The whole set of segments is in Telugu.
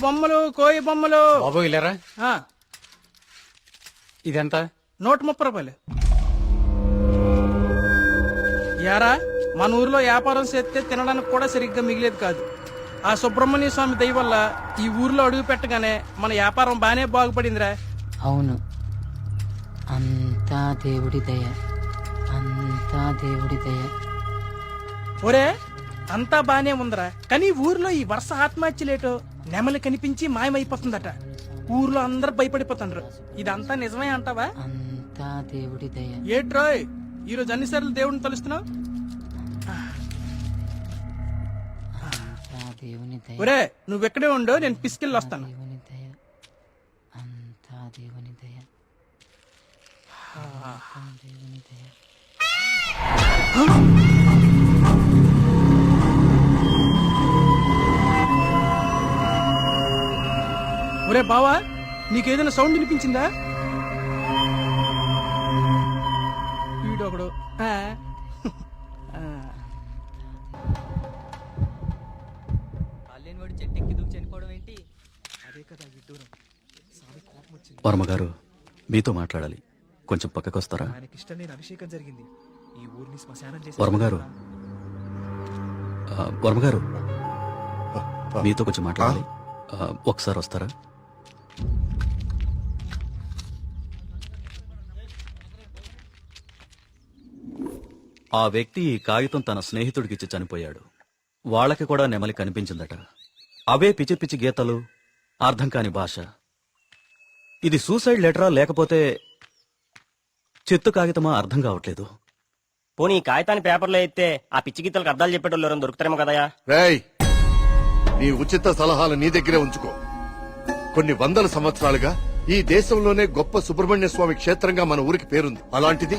బొమ్మలు కోయి బొమ్మలు. బాబు ఇల్లరా ఆ, ఇదెంత? నూట ముప్పై రూపాయలు. యారా మన ఊర్లో వ్యాపారం చేస్తే తినడానికి కూడా సరిగ్గా మిగిలేదు కాదు. ఆ సుబ్రహ్మణ్య స్వామి దయ వల్ల ఈ ఊర్లో అడుగు పెట్టగానే మన వ్యాపారం బానే బాగుపడిందిరా. అవును. అంతా దేవుడి దయ. అంతా దేవుడి దయ. ఒరే అంతా బానే ఉందిరా. కానీ ఈ ఊర్లో ఈ వరుస ఆత్మహత్యలేటో నెమలి కనిపించి మాయమైపోతుందట. ఊర్లో అందరు భయపడిపోతుండ్రు. ఇదంతా నిజమే అంటావా? అంతా దేవుడి దయ. ఏట్రోయ్ ఈరోజు అన్నిసార్లు దేవుడిని తలుస్తున్నావు? అంతా దేవుని దయ. ఒరే నువ్వెక్కడే ఉండు నేను పిసికెళ్ళి వస్తాను. దేవుని దయ. అంతా దేవుని దయ. అంతా దేవుని దయ. ఒరే బావా నీకేదైనా సౌండ్ వినిపించిందా? వీడొకడు ఆ. ఆ. వర్మగారు మీతో మాట్లాడాలి. కొంచెం పక్కకొస్తారా? ఆయనకిష్టం నేను అభిషేకం జరిగింది. ఈ ఊరిని శ్మశానం చేసి వర్మగారు. ఆ, వర్మగారు. మీతో కొంచెం మాట్లాడాలి. ఆ, ఒకసారి వస్తారా? ఆ వ్యక్తి ఈ కాగితం తన స్నేహితుడికిచ్చి చనిపోయాడు. వాళ్ళకి కూడా నెమలి కనిపించిందట. అవే పిచ్చి పిచ్చి గీతలు అర్థం కాని భాష. ఇది సూసైడ్ లెటరా లేకపోతే చెత్త కాగితమా అర్థం కావట్లేదు. పోనీ ఈ కాగితాన్ని పేపర్లో అయితే ఆ పిచ్చి గీతలకు అర్థాలు చెప్పేటోళ్ళు ఎవరైనా దొరుకుతారేమో కదయా రేయ్ నీ ఉచిత సలహాలు నీ దగ్గరే ఉంచుకో. కొన్ని వందల సంవత్సరాలుగా ఈ దేశంలోనే గొప్ప సుబ్రహ్మణ్య స్వామి క్షేత్రంగా మన ఊరికి పేరుంది. అలాంటిది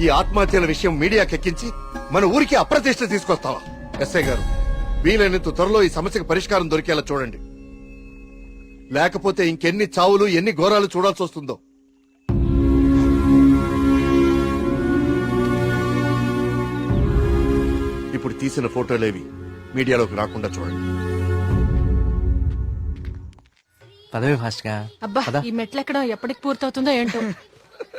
ఈ ఆత్మహత్యల విషయం మీడియాకెక్కించి మన ఊరికి అప్రతిష్ట తీసుకొస్తావా? ఎస్ఐ గారు వీలైనంత త్వరలో ఈ సమస్యకు పరిష్కారం దొరికేలా చూడండి. లేకపోతే ఇంకెన్ని చావులు ఎన్ని ఘోరాలు చూడాల్సి వస్తుందో. ఇప్పుడు తీసిన ఫోటోలేవి మీడియాలోకి రాకుండా చూడండి. పదవి ఫాస్ట్గా అబ్బా ఈ మెట్లు ఎక్కడం ఎప్పటికి పూర్తవుతుందో ఏంటో.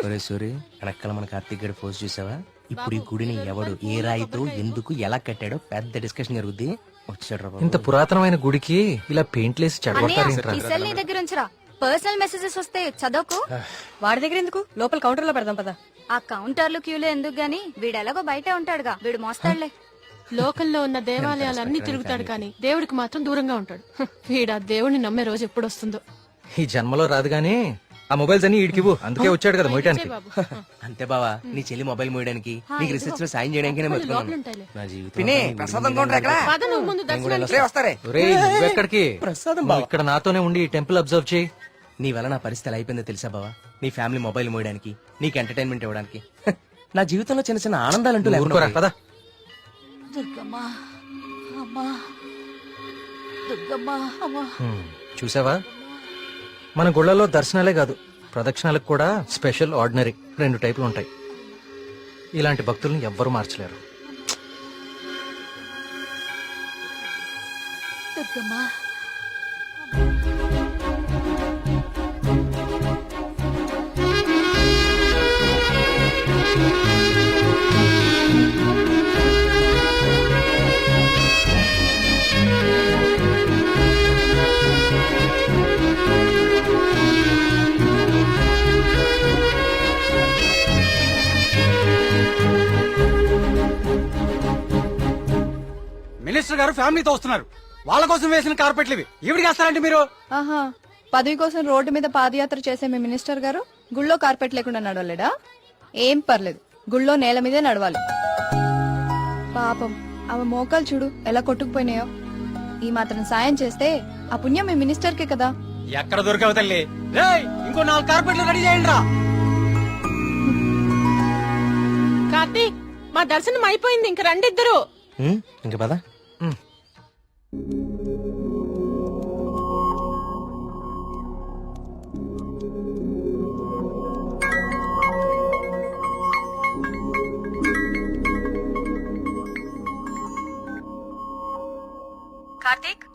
ఒరే సూరి వెనకాల మన కార్తీక్ గడి పోస్ట్ చూసావా? ఇప్పుడు ఈ గుడిని ఎవడు ఏ రాయితో ఎందుకు ఎలా కట్టాడో పెద్ద డిస్కషన్ జరుగుద్ది. వచ్చాడు రా బాబు. ఇంత పురాతనమైన గుడికి ఇలా పెయింట్లేసి చెడగొట్టారేంట్రా ఈ సెల్ నీ దగ్గర ఉంచరా. పర్సనల్ మెసేజెస్ వస్తే చదవకు. వాడి దగ్గర ఎందుకు? లోపల కౌంటర్లో పెడదాం పదా. ఆ కౌంటర్లు క్యూలు ఎందుకు గాని? వీడు ఎలాగో బయటే ఉంటాడుగా. వీడు మోస్తాడులే. లోకల్లో ఉన్న దేవాలయాలన్నీ తిరుగుతాడు కానీ దేవుడికి మాత్రం దూరంగా ఉంటాడు. వీడు ఆ దేవుడిని నమ్మే రోజు ఎప్పుడు వస్తుందో. ఈ జన్మలో రాదు గానీ ఆ మొబైల్స్ అన్ని ఇడికివు అందుకే వచ్చాడు కదా మొయటానికి అంతే బావా నీ చెల్లి మొబైల్ మోయడానికి నీకు రీసెర్చ్లో సాయం చేయడానికి. నా జీవితం ఇక్కడ? నాతోనే ఉండి ఈ టెంపుల్ అబ్జర్వ్ చేయి. నీ వల్ల నా పరిస్థితి ఎలా అయిపోయిందో తెలుసా బావా? నీ ఫ్యామిలీ మొబైల్ మోయడానికి నీకు ఎంటర్టైన్మెంట్ ఇవ్వడానికి. నా జీవితంలో చిన్న చిన్న అమ్మా. దుర్గమ్మా అమ్మా. చూసావా? మన గుళ్ళలో దర్శనాలే కాదు ప్రదక్షిణాలకు కూడా స్పెషల్ ఆర్డినరీ రెండు టైపులు ఉంటాయి. ఇలాంటి భక్తుల్ని ఎవ్వరూ మార్చలేరు. దుర్గమ్మా గారు ఫ్యామిలీతో వస్తున్నారు. వాళ్ళ కోసం వేసిన కార్పెట్లు ఇవి. ఈవిడికి వేస్తారంటే మీరు? ఆహా. పదవి కోసం రోడ్డు మీద పాదయాత్ర చేసే మీ మినిస్టర్ గారు గుళ్ళో కార్పెట్ లేకుండా నడవలేడా? ఏం పర్లేదు. గుళ్ళో నేల మీదే నడవాలి. పాపం. ఆమె మోకాలు చూడు ఎలా కొట్టుకుపోయినాయో. ఈ మాత్రం సాయం చేస్తే ఆ పుణ్యం మీ మినిస్టర్ కే కదా. ఎక్కడ దొరికావు తల్లి? రేయ్ ఇంకో నాలుగు కార్పెట్లు రెడీ చేయండి రా. కార్తీక్ మా దర్శనం అయిపోయింది. ఇంక రండిద్దరు. హ్మ్, ఇంక పదా.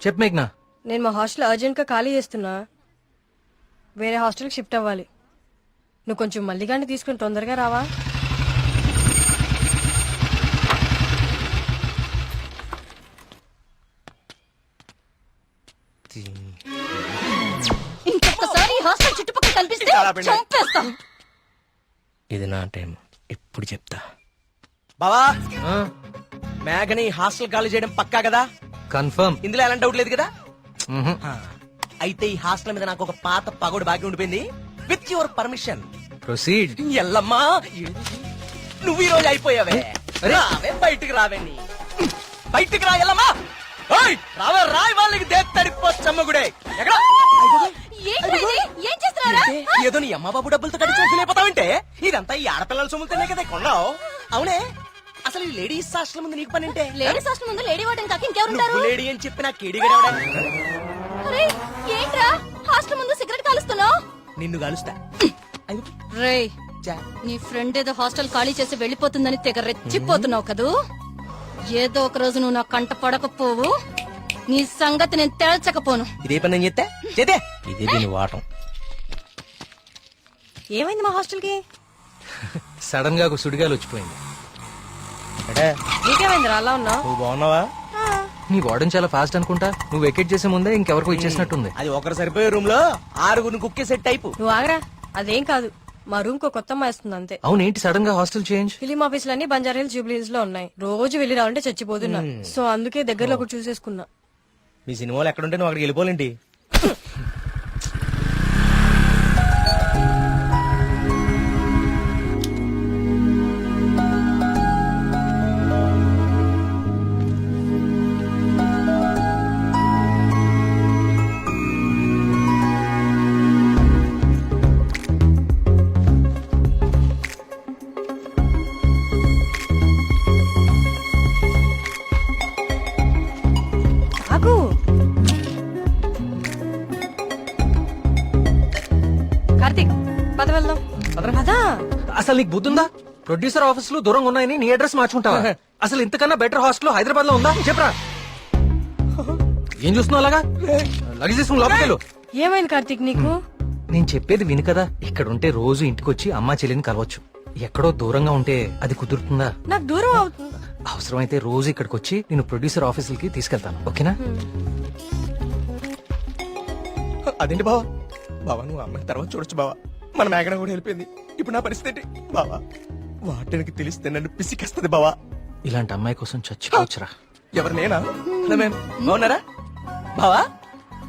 చెప్పు మేఘ్నా. నేను మా హాస్టల్ అర్జెంట్గా ఖాళీ చేస్తున్నా. వేరే హాస్టల్కి షిఫ్ట్ అవ్వాలి. నువ్వు కొంచెం మల్లిగాన్ని తీసుకుని తొందరగా రావా? ఇంకొకసారి హాస్టల్ చుట్టుపక్కల కనిపిస్తే చంపేస్తా. ఇది నా టైం. ఇప్పుడు చెప్తా. బావా మేఘని హాస్టల్ ఖాళీ చేయడం పక్కా కదా? కన్ఫర్మ్. ఇందులో ఎలాంటి డౌట్ లేదు కదా? అయితే ఈ హాస్టల్ మీద నాకు ఒక పాత పగోడు బాకీ ఉండిపోయింది. With your permission proceed Yellamma నువ్వు ఈ రోజు అయిపోయావే. రావే బయటికి రావే నీ. బయటికి రా ఎల్లమ్మా. ఓయ్, రావే రాయ్ వాళ్ళకి ఎక్కడ? ఏం చేస్తున్నారా? ఏంటి? ఏదో నీ అమ్మ బాబు డబ్బులతో కడిచి ఫీల్ అయిపోతావంటే? ఇదంతా ఈ ఆడపిల్లల సొమ్ముతోనే కదా కొన్నావు అవునే? అసలు ఈ లేడీస్ హాస్టల్ ముందు నీకు పని అంటే? లేడీస్ హాస్టల్ ముందు లేడీ వార్డెన్ కాక ఇంకెవరుంటారు నువ్వు లేడీ అని చెప్పి నా కేడిగడవడా అరే ఏంట్రా? హాస్టల్ ముందు సిగరెట్ కాలుస్తున్నావు? నిన్ను కలుస్తా. రే. నీ ఫ్రెండ్ ఏదో హాస్టల్ ఖాళీ చేసి వెళ్ళిపోతుందని తెగ రెచ్చిపోతున్నావు కదూ? ఏదో ఒక రోజు నువ్వు నా కంట పడకపోవు. నీ సంగతి నేను తేల్చకపోను. ఇదే పని చెప్తే చేతే? ఇదే దీని వాటం. ఏమైంది మా హాస్టల్కి? సడన్గా ఒక సుడిగాలు వచ్చిపోయింది. అలా ఉన్నావు? నువ్వు బాగున్నావా? నీ వార్డెన్ చాలా ఫాస్ట్ అనుకుంటా. నువ్వు వెకేట్ చేసే ముందే ఇంకెవరికో ఇచ్చేసినట్టుంది. అది ఒకరు సరిపోయే రూమ్లో ఆరుగురు కుక్కే సెట్ టైపు. నువ్వు ఆగరా? అదేం కాదు. మా రూమ్కు కొత్త వస్తుంది అంతే. అవునేంటి సడన్గా హాస్టల్ చేంజ్ ఫిలిం ఆఫీసులన్నీ బంజారా హిల్స్ జూబ్లీ హిల్స్లో ఉన్నాయి. రోజు వెళ్ళి రావాలంటే చచ్చిపోతున్నా. సో అందుకే దగ్గరలో ఒకటి చూసేసుకున్నా. మీ సినిమాలు ఎక్కడుంటే నువ్వు అక్కడికి వెళ్ళిపోలేంటి? అసలు నీకు బుద్ధుందా? ప్రొడ్యూసర్ ఆఫీసులు దూరంగా ఉన్నాయని నీ అడ్రస్ మార్చుకుంటావా? అసలు ఇంతకన్నా బెటర్ హాస్టల్ హైదరాబాద్లో ఉందా? చెప్పరా. ఏం చూస్తున్నావు అలాగా? లగేజ్ తీసుకుని. ఏమైంది కార్తీక్ నీకు? నేను చెప్పేది విను కదా. ఇక్కడ ఉంటే రోజు ఇంటికి వచ్చి అమ్మా చెల్లిని కలవచ్చు. ఎక్కడో దూరంగా ఉంటే అది కుదురుతుందా? నాకు దూరం అవుతుంది అవసరమైతే రోజు ఇక్కడికి వచ్చి నేను ప్రొడ్యూసర్ ఆఫీసులకి తీసుకెళ్తాను. ఓకేనా? అదేంటి బావా? బావా నువ్వు అమ్మాయి తర్వాత చూడొచ్చు బావా. మన మేఘన కూడా వెళ్ళిపోయింది. ఇప్పుడు నా పరిస్థితి ఏంటి? బావా వాటికి తెలిస్తే నన్ను పిసికేస్తుంది బావా. ఇలాంటి అమ్మాయి కోసం చచ్చిపోవచ్చురా. ఎవరు నేనా? హలో మ్యామ్ బాగున్నారా? బావా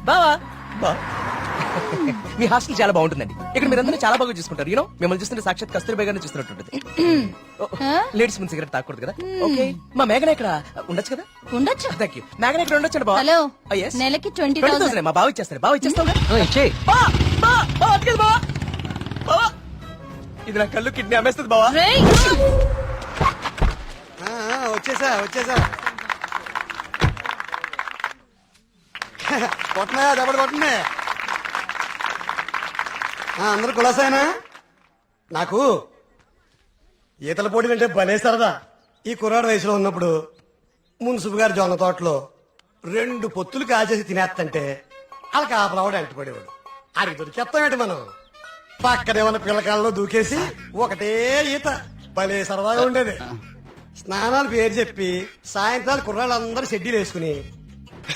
బావా. బా. మీ హాస్టల్ చాలా బాగుంటుందండి. ఇక్కడ మీరందరూ చాలా బాగా చూసుకుంటారు. యూనో మిమ్మల్ని చూస్తుంటే సాక్షాత్ కస్తూరి గారిని చూస్తున్నట్టుంటది లేడీస్ ముందు సిగరెట్ తాకూడదు కదా? ఓకే. మా మేఘన ఇక్కడ ఉండొచ్చు కదా? ఉండొచ్చు. థ్యాంక్ యూ మేఘన ఇక్కడ ఉండొచ్చు బా హలో. Oh, yes. నెలకి ట్వంటీ థౌసండ్ మా బావ ఇచ్చేస్తారు బావ ఇచ్చేస్తావు బా బా బా బావా బావా. ఇది నా కళ్ళు కిడ్నీ అమ్మేస్తుంది బావా. వచ్చేసా వచ్చేసా. కొట్టనా దెబ్బడు కొట్టనే అందరు కులాసాయనా నాకు ఈతల పోటీలు అంటే భలే సరదా. ఈ కుర్రాడు వయసులో ఉన్నప్పుడు మున్సిపు గారి జొన్న తోటలో రెండు పొత్తులు కాచేసి తినేస్తంటే అలా కాపలావాడు అంటుపడేవాడు అది దొరికేస్తామేంటి మనం? పక్కనే ఉన్న పిల్లకాలలో దూకేసి ఒకటే ఈత. భలే సరదాగా ఉండేది. స్నానాలు పేరు చెప్పి సాయంత్రాలు కుర్రాళ్ళందరూ షెడ్యూల్ వేసుకుని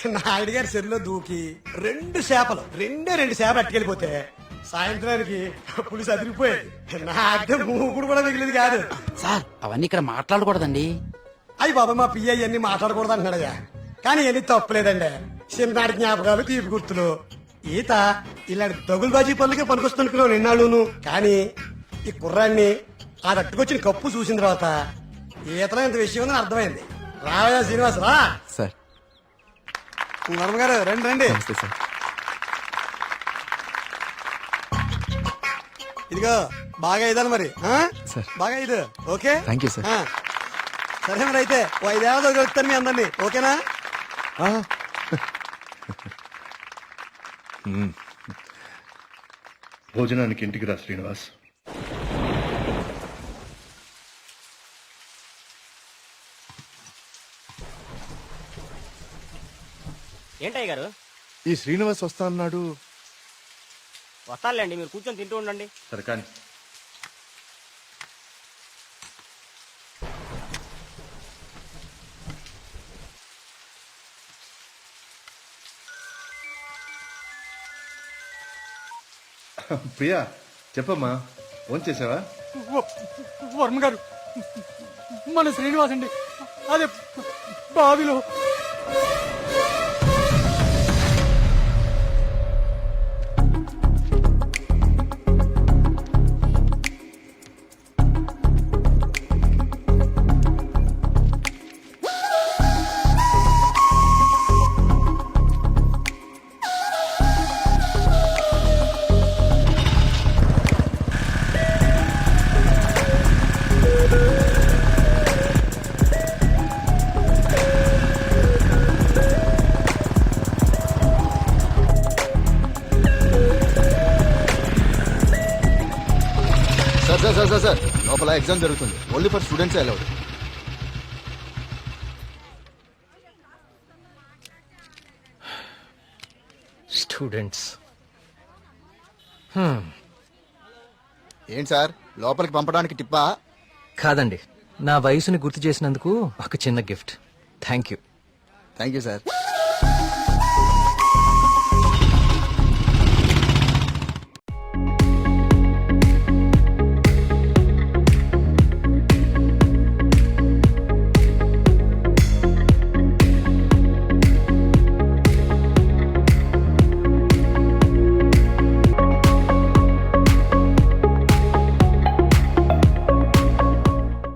నాయుడు గారి చెరువులో దూకి రెండు చేపలు రెండే రెండు చేపలు అట్టుకెళ్ళిపోతే సాయంత్రానికి పులిసి అదిరిపోయేది నాకే మూకుడు కూడా మిగిలింది కాదు. సార్ అవన్నీ ఇక్కడ మాట్లాడకూడదండి. అయ్యి బాబా మా పియ్య అన్ని మాట్లాడకూడదు అంటున్నాడయ్యా. కానీ ఎన్ని తప్పలేదండి. చిన్ననాటి జ్ఞాపకాలు తీపి గుర్తులు ఈత ఇలాంటి తగులు బాజీ పనులకే పనికొస్తున్నాను నిన్నాళ్ళును. కానీ ఈ కుర్రాన్ని ఆ తట్టుకొచ్చిన కప్పు చూసిన తర్వాత ఈతలో ఇంత విషయం ఉందని అర్థమైంది. రావయ్యా శ్రీనివాస్ రా. సార్. నర్మ గారు రండి రండి. నమస్తే సార్. ఇదిగో బాగా ఇదాను మరి ఆ? సార్. బాగా ఇది ఓకే? Thank you sir. ఆ. సరే మరి అయితే ఓ ఐదేళ్ళతో కలుస్తాను మీ అందరినీ ఓకేనా? భోజనానికి ఇంటికి రా శ్రీనివాస్. ఏంటయ్య గారు? ఈ శ్రీనివాస్ వస్తా అన్నాడు. వస్తానులేండి మీరు కూర్చొని తింటూ ఉండండి. సరే కానీ ప్రియా చెప్పమ్మా ఫోన్ చేసావా వర్మ గారు మన శ్రీనివాస్ అండి అదే బావిలో లోపల ఎగ్జామ్ జరుగుతుంది. Only for students allowed students ఏంటి సార్? లోపలికి పంపడానికి టిప్పా? కాదండి. నా వయసుని గుర్తు చేసినందుకు ఒక చిన్న gift. Thank you thank you sir